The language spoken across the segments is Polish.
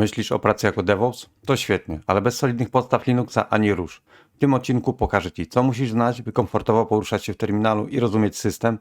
Myślisz o pracy jako DevOps? To świetnie, ale bez solidnych podstaw Linuxa ani rusz. W tym odcinku pokażę Ci, co musisz znać, by komfortowo poruszać się w terminalu i rozumieć system,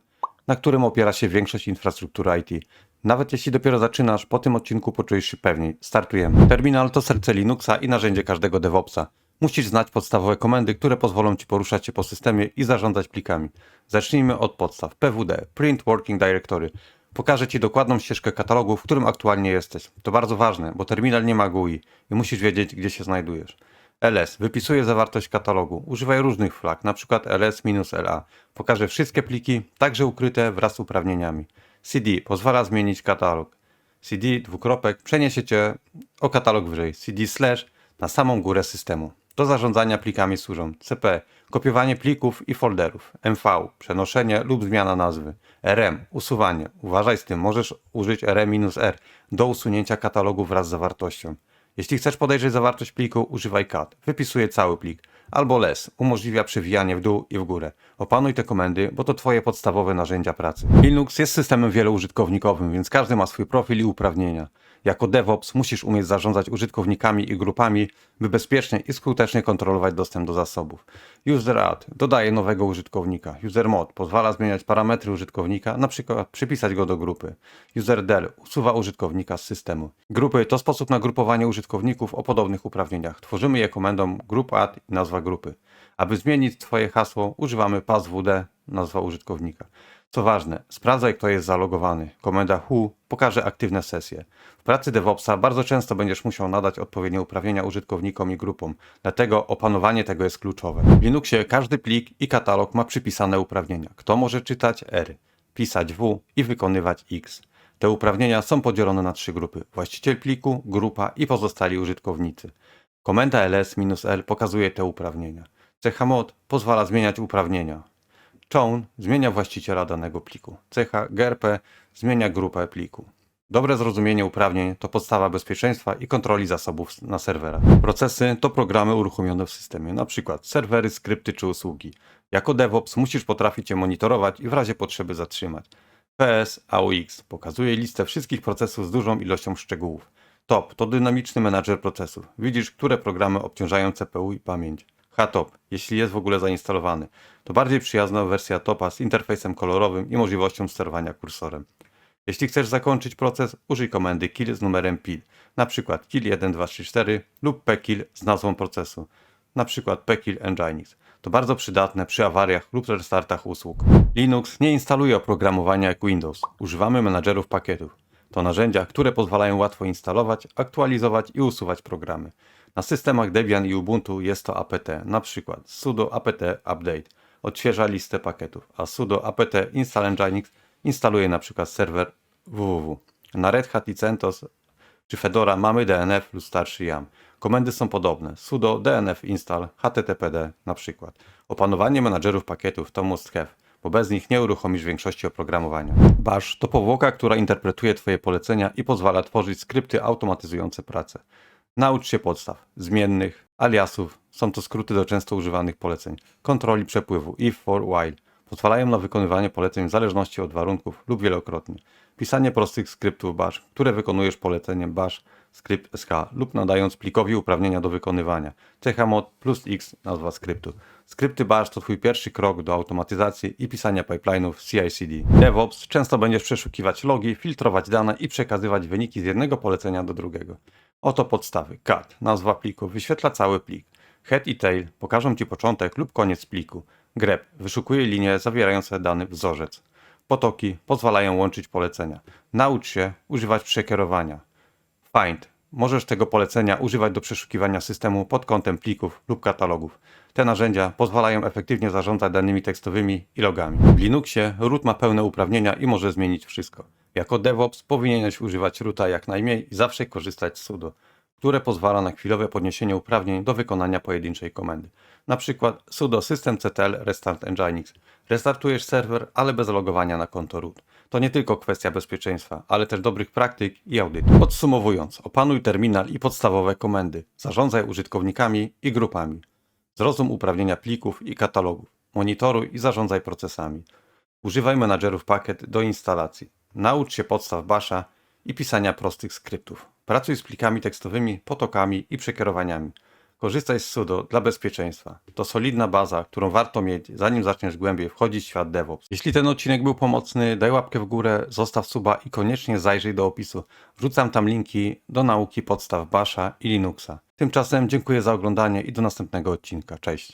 na którym opiera się większość infrastruktury IT. Nawet jeśli dopiero zaczynasz, po tym odcinku poczujesz się pewniej. Startujemy. Terminal to serce Linuxa i narzędzie każdego DevOpsa. Musisz znać podstawowe komendy, które pozwolą Ci poruszać się po systemie i zarządzać plikami. Zacznijmy od podstaw. PWD, Print Working Directory. Pokażę Ci dokładną ścieżkę katalogu, w którym aktualnie jesteś. To bardzo ważne, bo terminal nie ma GUI i musisz wiedzieć, gdzie się znajdujesz. ls wypisuje zawartość katalogu. Używaj różnych flag, np. ls-la. Pokaże wszystkie pliki, także ukryte wraz z uprawnieniami. cd pozwala zmienić katalog. cd dwukropek przeniesie Cię o katalog wyżej. cd slash na samą górę systemu. Do zarządzania plikami służą cp kopiowanie plików i folderów, mv przenoszenie lub zmiana nazwy, rm usuwanie. Uważaj z tym, możesz użyć rm-r do usunięcia katalogu wraz z zawartością. Jeśli chcesz podejrzeć zawartość pliku, używaj cat. Wypisuje cały plik. Albo less umożliwia przewijanie w dół i w górę. Opanuj te komendy, bo to Twoje podstawowe narzędzia pracy. Linux jest systemem wieloużytkownikowym, więc każdy ma swój profil i uprawnienia. Jako DevOps musisz umieć zarządzać użytkownikami i grupami, by bezpiecznie i skutecznie kontrolować dostęp do zasobów. User add dodaje nowego użytkownika. User mod pozwala zmieniać parametry użytkownika, np. przypisać go do grupy. User del usuwa użytkownika z systemu. Grupy to sposób na grupowanie użytkowników o podobnych uprawnieniach. Tworzymy je komendą group i nazwa grupy. Aby zmienić Twoje hasło, używamy passwd, nazwa użytkownika. Co ważne, sprawdzaj kto jest zalogowany. Komenda who pokaże aktywne sesje. W pracy DevOpsa bardzo często będziesz musiał nadać odpowiednie uprawnienia użytkownikom i grupom, dlatego opanowanie tego jest kluczowe. W Linuxie każdy plik i katalog ma przypisane uprawnienia. Kto może czytać R, pisać W i wykonywać X. Te uprawnienia są podzielone na trzy grupy: właściciel pliku, grupa i pozostali użytkownicy. Komenda ls-l pokazuje te uprawnienia. Cecha mod pozwala zmieniać uprawnienia. Chown zmienia właściciela danego pliku. Cecha grp zmienia grupę pliku. Dobre zrozumienie uprawnień to podstawa bezpieczeństwa i kontroli zasobów na serwerach. Procesy to programy uruchomione w systemie, np. serwery, skrypty czy usługi. Jako DevOps musisz potrafić je monitorować i w razie potrzeby zatrzymać. PS AUX pokazuje listę wszystkich procesów z dużą ilością szczegółów. TOP to dynamiczny menadżer procesów. Widzisz, które programy obciążają CPU i pamięć. HTOP, jeśli jest w ogóle zainstalowany. To bardziej przyjazna wersja topa z interfejsem kolorowym i możliwością sterowania kursorem. Jeśli chcesz zakończyć proces, użyj komendy kill z numerem PIL, np. kill1234 lub pkill z nazwą procesu, np. pkill nginx. To bardzo przydatne przy awariach lub restartach usług. Linux nie instaluje oprogramowania jak Windows. Używamy menadżerów pakietów. To narzędzia, które pozwalają łatwo instalować, aktualizować i usuwać programy. Na systemach Debian i Ubuntu jest to apt, np. sudo apt update odświeża listę pakietów, a sudo apt install nginx instaluje np. serwer www. Na Red Hat i CentOS czy Fedora mamy DNF lub starszy YAM. Komendy są podobne. sudo dnf install httpd na przykład. Opanowanie menadżerów pakietów to must have, bo bez nich nie uruchomisz większości oprogramowania. Bash to powłoka, która interpretuje Twoje polecenia i pozwala tworzyć skrypty automatyzujące pracę. Naucz się podstaw, zmiennych, aliasów, są to skróty do często używanych poleceń, kontroli przepływu, if, for, while. Pozwalają na wykonywanie poleceń w zależności od warunków lub wielokrotnie. Pisanie prostych skryptów bash, które wykonujesz poleceniem bash skrypt sk lub nadając plikowi uprawnienia do wykonywania. Cecha mod plus x nazwa skryptu. Skrypty bash to Twój pierwszy krok do automatyzacji i pisania pipeline'ów CI/CD. DevOps często będziesz przeszukiwać logi, filtrować dane i przekazywać wyniki z jednego polecenia do drugiego. Oto podstawy. cat, nazwa pliku, wyświetla cały plik. Head i tail pokażą Ci początek lub koniec pliku. grep wyszukuje linie zawierające dany wzorzec. Potoki pozwalają łączyć polecenia. Naucz się używać przekierowania. Find. Możesz tego polecenia używać do przeszukiwania systemu pod kątem plików lub katalogów. Te narzędzia pozwalają efektywnie zarządzać danymi tekstowymi i logami. W Linuxie root ma pełne uprawnienia i może zmienić wszystko. Jako DevOps powinieneś używać roota jak najmniej i zawsze korzystać z sudo, które pozwala na chwilowe podniesienie uprawnień do wykonania pojedynczej komendy. Na przykład sudo systemctl restart nginx. Restartujesz serwer, ale bez logowania na konto root. To nie tylko kwestia bezpieczeństwa, ale też dobrych praktyk i audytu. Podsumowując, opanuj terminal i podstawowe komendy. Zarządzaj użytkownikami i grupami. Zrozum uprawnienia plików i katalogów. Monitoruj i zarządzaj procesami. Używaj menadżerów pakiet do instalacji. Naucz się podstaw basha i pisania prostych skryptów. Pracuj z plikami tekstowymi, potokami i przekierowaniami. Korzystaj z sudo dla bezpieczeństwa. To solidna baza, którą warto mieć, zanim zaczniesz głębiej wchodzić w świat DevOps. Jeśli ten odcinek był pomocny, daj łapkę w górę, zostaw suba i koniecznie zajrzyj do opisu. Wrzucam tam linki do nauki podstaw Basha i Linuxa. Tymczasem dziękuję za oglądanie i do następnego odcinka. Cześć.